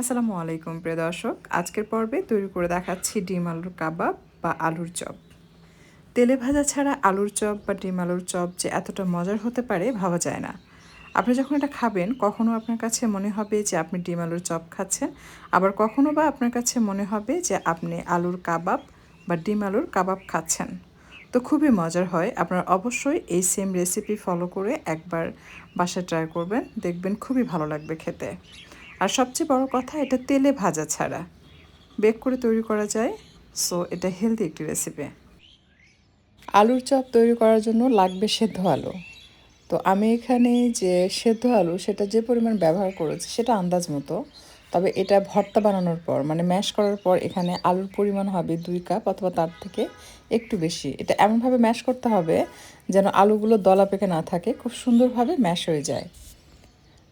আসসালামু আলাইকুম, প্রিয় দর্শক। আজকের পর্বে তৈরি করে দেখাচ্ছি ডিম আলুর কাবাব বা আলুর চপ। তেলে ভাজা ছাড়া আলুর চপ বা ডিম আলুর চপ যে এতটা মজার হতে পারে, ভাবা যায় না। আপনি যখন এটা খাবেন, কখনো আপনার কাছে মনে হবে যে আপনি ডিম আলুর চপ খাচ্ছেন। আবার কখনো বা আপনার কাছে মনে হবে যে আপনি আলুর কাবাব বা ডিম আলুর কাবাব খাচ্ছেন। তো খুবই মজার হয়। আপনারা অবশ্যই এই সেম রেসিপি ফলো করে একবার বাসায় ট্রাই করবেন। দেখবেন খুবই ভালো লাগবে খেতে। আর সবচেয়ে বড় কথা, এটা তেলে ভাজা ছাড়া। বেক করে তৈরি করা যায়, সো এটা হেলদি একটি রেসিপি আলুর চপ তৈরি করার জন্য লাগবে সেদ্ধ আলু। তো আমি এখানে যে সেদ্ধ আলু, সেটা যে পরিমাণ ব্যবহার করেছি, সেটা আন্দাজ মতো। তবে এটা ভর্তা বানানোর পর মানে ম্যাশ করার পর, এখানে আলুর পরিমাণ হবে দুই কাপ অথবা তার থেকে একটু বেশি। এটা এমনভাবে ম্যাশ করতে হবে যেন আলুগুলো দলা পেকে না থাকে, খুব সুন্দরভাবে ম্যাশ হয়ে যায়।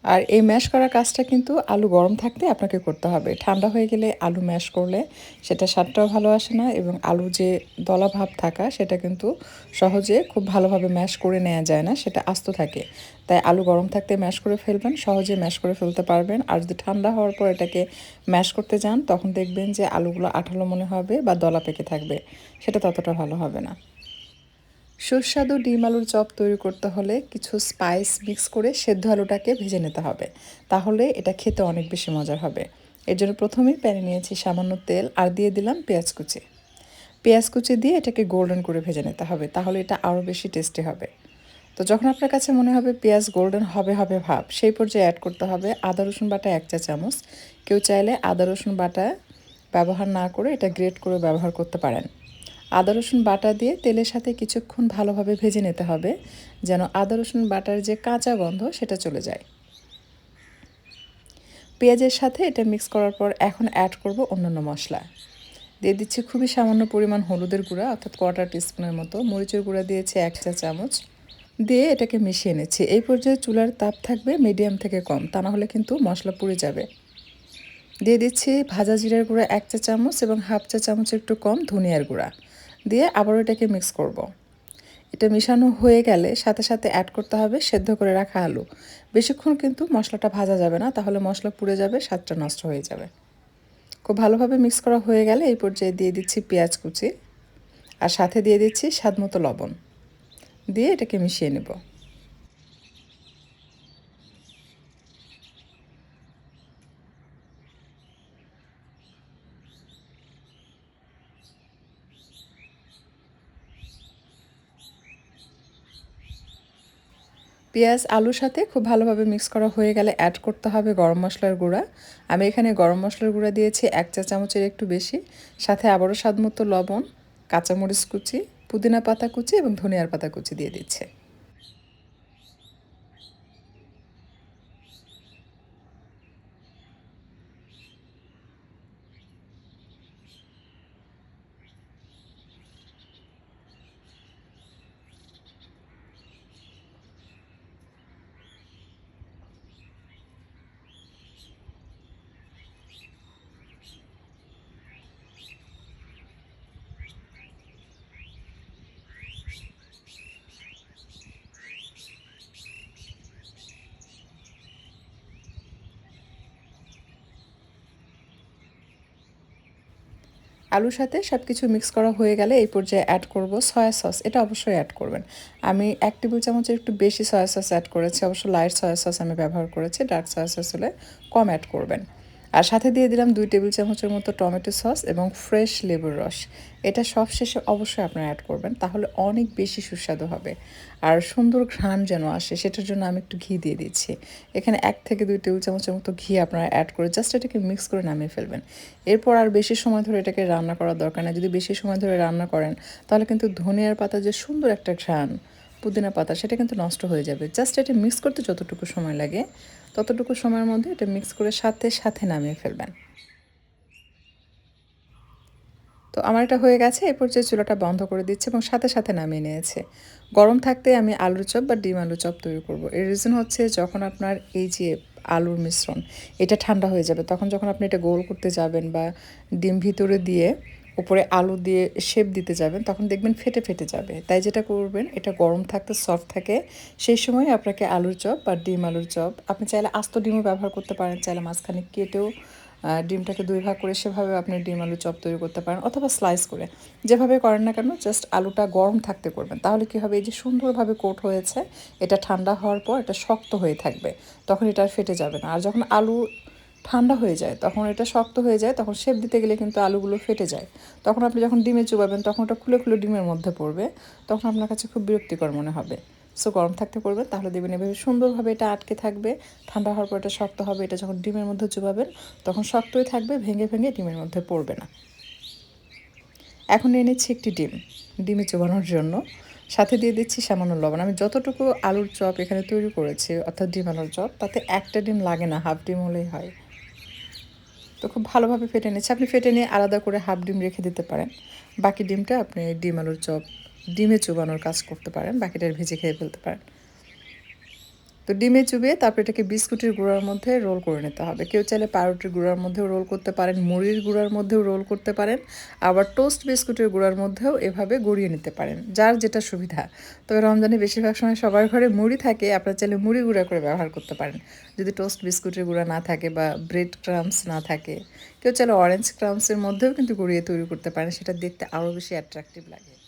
আর এই ম্যাশ করার কাজটা কিন্তু আলু গরম থাকতে আপনাকে করতে হবে। ঠান্ডা হয়ে গেলে আলু ম্যাশ করলে সেটা স্বাদটাও ভালো আসে না এবং আলু যে দলা ভাব থাকা সেটা কিন্তু সহজে খুব ভালোভাবে ম্যাশ করে নেওয়া যায় না, সেটা আস্ত থাকে। তাই আলু গরম থাকতে ম্যাশ করে ফেলবেন, সহজে ম্যাশ করে ফেলতে পারবেন। আর যদি ঠান্ডা হওয়ার পর এটাকে ম্যাশ করতে যান, তখন দেখবেন যে আলুগুলো আঠালো মনে হবে বা দলা পেকে থাকবে, সেটা ততটা ভালো হবে না। সুস্বাদু ডিম আলুর চপ তৈরি করতে হলে কিছু স্পাইস মিক্স করে সেদ্ধ আলুটাকে ভেজে নিতে হবে। তাহলে এটা খেতে অনেক বেশি মজার হবে। এর জন্য প্রথমেই প্যানে নিয়েছি সামান্য তেল আর দিয়ে দিলাম পেঁয়াজ কুচি। পেঁয়াজ কুচি দিয়ে এটাকে গোল্ডেন করে ভেজে নিতে হবে, তাহলে এটা আরও বেশি টেস্টি হবে। তো যখন আপনার কাছে মনে হবে পেঁয়াজ গোল্ডেন হবে হবে ভাব, সেই পর্যায়ে অ্যাড করতে হবে আদা, রসুন বাটা এক চা চামচ। কেউ চাইলে আদা, রসুন বাটা ব্যবহার না করে এটা গ্রেট করে ব্যবহার করতে পারেন। আদা, রসুন বাটা দিয়ে তেলের সাথে কিছুক্ষণ ভালোভাবে ভেজে নিতে হবে, যেন আদা, রসুন বাটার যে কাঁচা গন্ধ সেটা চলে যায়। পেঁয়াজের সাথে এটা মিক্স করার পর এখন অ্যাড করব অন্যান্য মশলা। দিয়ে দিচ্ছি খুবই সামান্য পরিমাণ হলুদের গুঁড়া, অর্থাৎ কোয়ার্টার টিস্পুনের মতো। মরিচের গুঁড়া দিয়েছি এক চা চামচ। দিয়ে এটাকে মিশিয়ে নিচ্ছি। এই পর্যায়ে চুলার তাপ থাকবে মিডিয়াম থেকে কম, তা না হলে কিন্তু মশলা পুড়ে যাবে। দিয়ে দিচ্ছি ভাজা জিরার গুঁড়া এক চা চামচ এবং হাফ চা চামচ একটু কম ধনিয়ার গুঁড়া। দিয়ে আবারও এটাকে মিক্স করব। এটা মিশানো হয়ে গেলে সাথে সাথে অ্যাড করতে হবে সেদ্ধ করে রাখা আলু। বেশিক্ষণ কিন্তু মশলাটা ভাজা যাবে না, তাহলে মশলা পুড়ে যাবে, স্বাদটা নষ্ট হয়ে যাবে। খুব ভালোভাবে মিক্স করা হয়ে গেলে এই পর্যায়ে দিয়ে দিচ্ছি পেঁয়াজ কুচি আর সাথে দিয়ে দিচ্ছি স্বাদ মতো লবণ। দিয়ে এটাকে মিশিয়ে নেব। পেঁয়াজ, আলুর সাথে খুব ভালোভাবে মিক্স করা হয়ে গেলে অ্যাড করতে হবে গরম মশলার গুঁড়া। আমি এখানে গরম মশলার গুঁড়া দিয়েছি এক চা চামচের একটু বেশি। সাথে আবারও স্বাদমতো লবণ, কাঁচামরিচ কুচি, পুদিনা পাতা কুচি এবং ধনিয়ার পাতা কুচি দিয়ে দিচ্ছে। আলুর সাথে সব কিছু মিক্স করা হয়ে গেলে এই পর্যায়ে অ্যাড করব সয়া সস এটা অবশ্যই অ্যাড করবেন। আমি এক টেবিল চামচের একটু বেশি সয়া সস অ্যাড করেছি। অবশ্য লাইট সয়া সস আমি ব্যবহার করেছি। ডার্ক সয়া সস হলে কম অ্যাড করবেন। আর সাথে দিয়ে দিলাম দুই টেবিল চামচের মতো টমেটো সস এবং ফ্রেশ লেবুর রস। এটা সব শেষে অবশ্যই আপনারা অ্যাড করবেন, তাহলে অনেক বেশি সুস্বাদু হবে। আর সুন্দর ঘ্রাণ যেন আসে, সেটার জন্য আমি একটু ঘি দিয়ে দিচ্ছি। এখানে এক থেকে দুই টেবিল চামচের মতো ঘি আপনারা অ্যাড করে জাস্ট এটাকে মিক্স করে নামিয়ে ফেলবেন। এরপর আর বেশি সময় ধরে এটাকে রান্না করার দরকার নেই। যদি বেশি সময় ধরে রান্না করেন, তাহলে কিন্তু ধনিয়ার পাতা যে সুন্দর একটা ঘ্রাণ। পুদিনা পাতা, সেটা কিন্তু নষ্ট হয়ে যাবে। জাস্ট এটা মিক্স করতে যতটুকু সময় লাগে, ততটুকু সময়ের মধ্যে এটা মিক্স করে সাথে সাথে নামিয়ে ফেলবেন। তো আমার এটা হয়ে গেছে, এরপর যে চুলাটা বন্ধ করে দিচ্ছে এবং সাথে সাথে নামিয়ে নিয়েছে। গরম থাকতে আমি আলুর চপ বা ডিম আলু চপ তৈরি করব। এর রিজন হচ্ছে যখন আপনার এই যে আলুর মিশ্রণ, এটা ঠান্ডা হয়ে যাবে, তখন যখন আপনি এটা গোল করতে যাবেন বা ডিম ভিতরে দিয়ে উপরে আলু দিয়ে শেপ দিতে যাবেন, তখন দেখবেন ফেটে ফেটে যাবে। তাই যেটা করবেন, এটা গরম থাকতে সফট থাকে, সেই সময় আপনাকে আলুর চপ বা ডিম আলুর চপ, আপনি চাইলে আস্ত ডিমও ব্যবহার করতে পারেন, চাইলে মাঝখানে কেটেও ডিমটাকে দুই ভাগ করে সেভাবে আপনি ডিম আলু চপ তৈরি করতে পারেন, অথবা স্লাইস করে। যেভাবে করেন না কেন জাস্ট আলুটা গরম থাকতে করবেন। তাহলে কী হবে, এই যে সুন্দরভাবে কোট হয়েছে, এটা ঠান্ডা হওয়ার পর এটা শক্ত হয়ে থাকবে, তখন এটা আর ফেটে যাবে না। আর যখন আলু ঠান্ডা হয়ে যায়, তখন এটা শক্ত হয়ে যায়, তখন শেপ দিতে গেলে কিন্তু আলুগুলো ফেটে যায়। তখন আপনি যখন ডিমে চুবাবেন, তখন ওটা খুলে খুলে ডিমের মধ্যে পড়বে, তখন আপনার কাছে খুব বিরক্তিকর মনে হবে। সো গরম থাকতে করবেন তাহলে দেবেন এভাবে সুন্দরভাবে এটা আটকে থাকবে, ঠান্ডা হওয়ার পর এটা শক্ত হবে, এটা যখন ডিমের মধ্যে চুবাবেন, তখন শক্তই থাকবে, ভেঙে ভেঙে ডিমের মধ্যে পড়বে না। এখন নিয়ে নিচ্ছি একটি ডিম, ডিমে চোবানোর জন্য। সাথে দিয়ে দিচ্ছি সামান্য লবণ। আমি যতটুকু আলুর চপ এখানে তৈরি করেছি, অর্থাৎ ডিম আলুর চপ, তাতে একটা ডিম লাগে না, হাফ ডিম হলেই হয়। তো খুব ভালোভাবে ফেটে নিচ্ছে। আপনি ফেটে নিয়ে আলাদা করে হাফ ডিম রেখে দিতে পারেন। বাকি ডিমটা আপনি ডিম আলুর চপ, ডিমে চুবানোর কাজ করতে পারেন। বাকিটা ভেজে খেয়ে ফেলতে পারেন। তো ডিমে চুবিয়ে তারপর এটাকে বিস্কুটের গুঁড়ার মধ্যে রোল করে নিতে হবে। কেউ চাইলে পাউরুটির গুঁড়ার মধ্যেও রোল করতে পারেন, মুড়ির গুঁড়ার মধ্যেও রোল করতে পারেন, আবার টোস্ট বিস্কুটের গুঁড়ার মধ্যেও এভাবে গড়িয়ে নিতে পারেন, যার যেটা সুবিধা। তবে রমজানে বেশিরভাগ সময় সবার ঘরে মুড়ি থাকে, আপনারা চাইলে মুড়ি গুঁড়া করে ব্যবহার করতে পারেন। যদি টোস্ট বিস্কুটের গুঁড়া না থাকে বা ব্রেড ক্রামস না থাকে, কেউ চাইলে অরেঞ্জ ক্রামসের মধ্যেও কিন্তু গড়িয়ে তৈরি করতে পারেন, সেটা দেখতে আরও বেশি অ্যাট্রাকটিভ লাগে।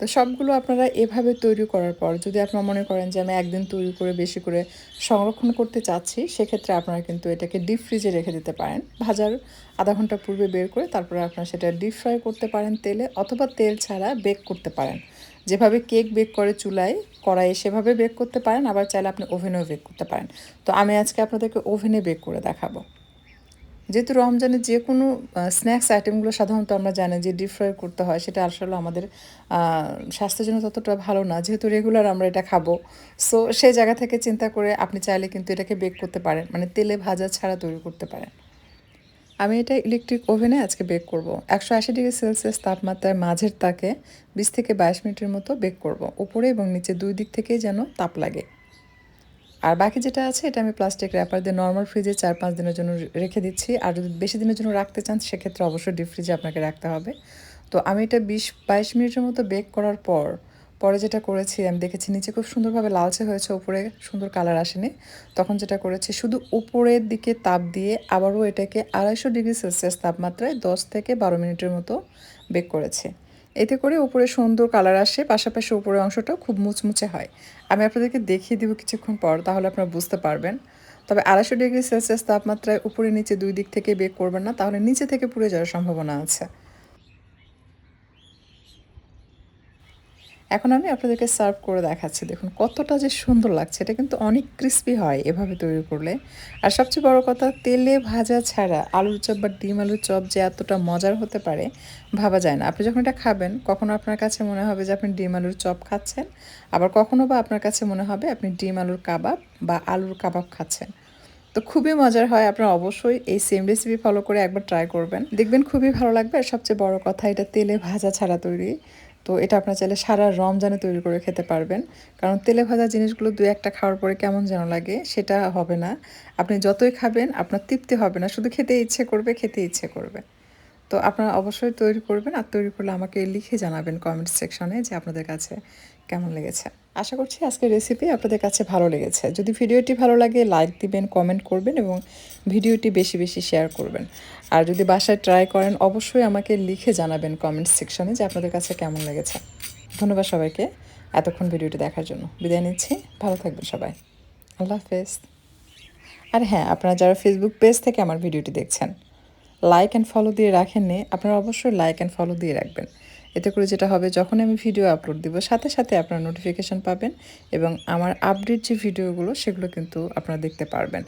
তো সবগুলো আপনারা এভাবে তৈরি করার পর, যদি আপনারা মনে করেন যে আমি একদিন তৈরি করে, বেশি করে সংরক্ষণ করতে চাচ্ছি, সেক্ষেত্রে আপনারা কিন্তু এটাকে ডিপ ফ্রিজে রেখে দিতে পারেন। ভাজার আধা ঘণ্টা পূর্বে বের করে তারপরে আপনারা সেটা ডিপ ফ্রাই করতে পারেন তেলে, অথবা তেল ছাড়া বেক করতে পারেন। যেভাবে কেক বেক করে চুলায়, কড়াইয়ে সেভাবে বেক করতে পারেন, আবার চাইলে আপনি ওভেনেও বেক করতে পারেন। তো আমি আজকে আপনাদেরকে ওভেনে বেক করে দেখাবো। যেহেতু রমজানে যে কোনো স্ন্যাক্স আইটেমগুলো সাধারণত আমরা জানি যে ডিপ ফ্রাই করতে হয়, সেটা আসলে আমাদের স্বাস্থ্যের জন্য ততটা ভালো না। যেহেতু রেগুলার আমরা এটা খাব সো সেই জায়গা থেকে চিন্তা করে আপনি চাইলে কিন্তু এটাকে বেক করতে পারেন। মানে তেলে ভাজা ছাড়া তৈরি করতে পারেন। আমি এটা ইলেকট্রিক ওভেনে আজকে বেক করব। একশো আশি ডিগ্রি সেলসিয়াস তাপমাত্রায় মাঝের তাকে বিশ থেকে বাইশ মিনিটের মতো বেক করব। উপরে এবং নিচে দুই দিক থেকেই যেন তাপ লাগে। আর বাকি যেটা আছে, এটা আমি প্লাস্টিক র্যাপার দিয়ে নর্মাল ফ্রিজে চার পাঁচ দিনের জন্য রেখে দিচ্ছি। আর যদি বেশি দিনের জন্য রাখতে চান, সেক্ষেত্রে অবশ্যই ডিপ ফ্রিজে আপনাকে রাখতে হবে। তো আমি এটা বিশ বাইশ মিনিটের মতো বেক করার পর, পরে যেটা করেছি, আমি দেখেছি নিচে খুব সুন্দরভাবে লালচে হয়েছে, উপরে সুন্দর কালার আসেনি। তখন যেটা করেছি, শুধু উপরের দিকে তাপ দিয়ে আবারও এটাকে আড়াইশো ডিগ্রি সেলসিয়াস তাপমাত্রায় দশ থেকে বারো মিনিটের মতো বেক করেছি। এতে করে উপরে সুন্দর কালার আসে, পাশাপাশি উপরের অংশটাও খুব মুচমুচে হয়। আমি আপনাদেরকে দেখিয়ে দেবো কিছুক্ষণ পর, তাহলে আপনারা বুঝতে পারবেন। তবে আড়াইশো ডিগ্রি সেলসিয়াস তাপমাত্রায় উপরে নিচে দুই দিক থেকে বেক করবেন না, তাহলে নিচে থেকে পুড়ে যাওয়ার সম্ভাবনা আছে। এখন আমি আপনাদেরকে সার্ভ করে দেখাচ্ছি। দেখুন, কতটা যে সুন্দর লাগছে। এটা কিন্তু অনেক ক্রিস্পি হয় এভাবে তৈরি করলে। আর সবচেয়ে বড় কথা, তেলে ভাজা ছাড়া আলুর চপ বা ডিম আলুর চপ যে এতটা মজার হতে পারে, ভাবা যায় না। আপনি যখন এটা খাবেন, কখনো আপনার কাছে মনে হবে যে আপনি ডিম আলুর চপ খাচ্ছেন। আবার কখনো বা আপনার কাছে মনে হবে আপনি ডিম আলুর কাবাব বা আলুর কাবাব খাচ্ছেন। তো খুবই মজার হয়। আপনারা অবশ্যই এই সেম রেসিপি ফলো করে একবার ট্রাই করবেন। দেখবেন খুবই ভালো লাগবে। আর সবচেয়ে বড় কথা, এটা তেলে ভাজা ছাড়া তৈরি তো এটা আপনার চাইলে সারা রমজানে তৈরি করে খেতে পারবেন। কারণ তেলে ভাজা জিনিসগুলো দু একটা খাওয়ার পরে কেমন যেন লাগে সেটা হবে না। আপনি যতই খাবেন, আপনার তৃপ্তি হবে না। শুধু খেতে ইচ্ছে করবে, খেতে ইচ্ছে করবে। তো আপনারা অবশ্যই তৈরি করবেন আর তৈরি করলে আমাকে লিখে জানাবেন কমেন্ট সেকশনে যে আপনাদের কাছে কেমন লেগেছে? আশা করছি আজকের রেসিপি আপনাদের কাছে ভালো লেগেছে। যদি ভিডিওটি ভালো লাগে লাইক দিবেন কমেন্ট করবেন এবং ভিডিওটি বেশি বেশি শেয়ার করবেন। আর যদি বাসায় ট্রাই করেন, অবশ্যই আমাকে লিখে জানাবেন কমেন্ট সেকশনে যে আপনাদের কাছে কেমন লেগেছে। ধন্যবাদ সবাইকে এতক্ষণ ভিডিওটি দেখার জন্য। বিদায় নিচ্ছি। ভালো থাকবেন সবাই। আল্লাহ হাফেজ। আর হ্যাঁ আপনারা যারা ফেসবুক পেজ থেকে আমার ভিডিওটি দেখছেন লাইক অ্যান্ড ফলো দিয়ে রাখেননি, আপনারা অবশ্যই লাইক অ্যান্ড ফলো দিয়ে রাখবেন। এতে করে যেটা হবে যখন আমি ভিডিও আপলোড দিব, সাথে সাথে আপনারা নোটিফিকেশান পাবেন এবং আমার আপডেট যে ভিডিওগুলো সেগুলো কিন্তু আপনারা দেখতে পারবেন।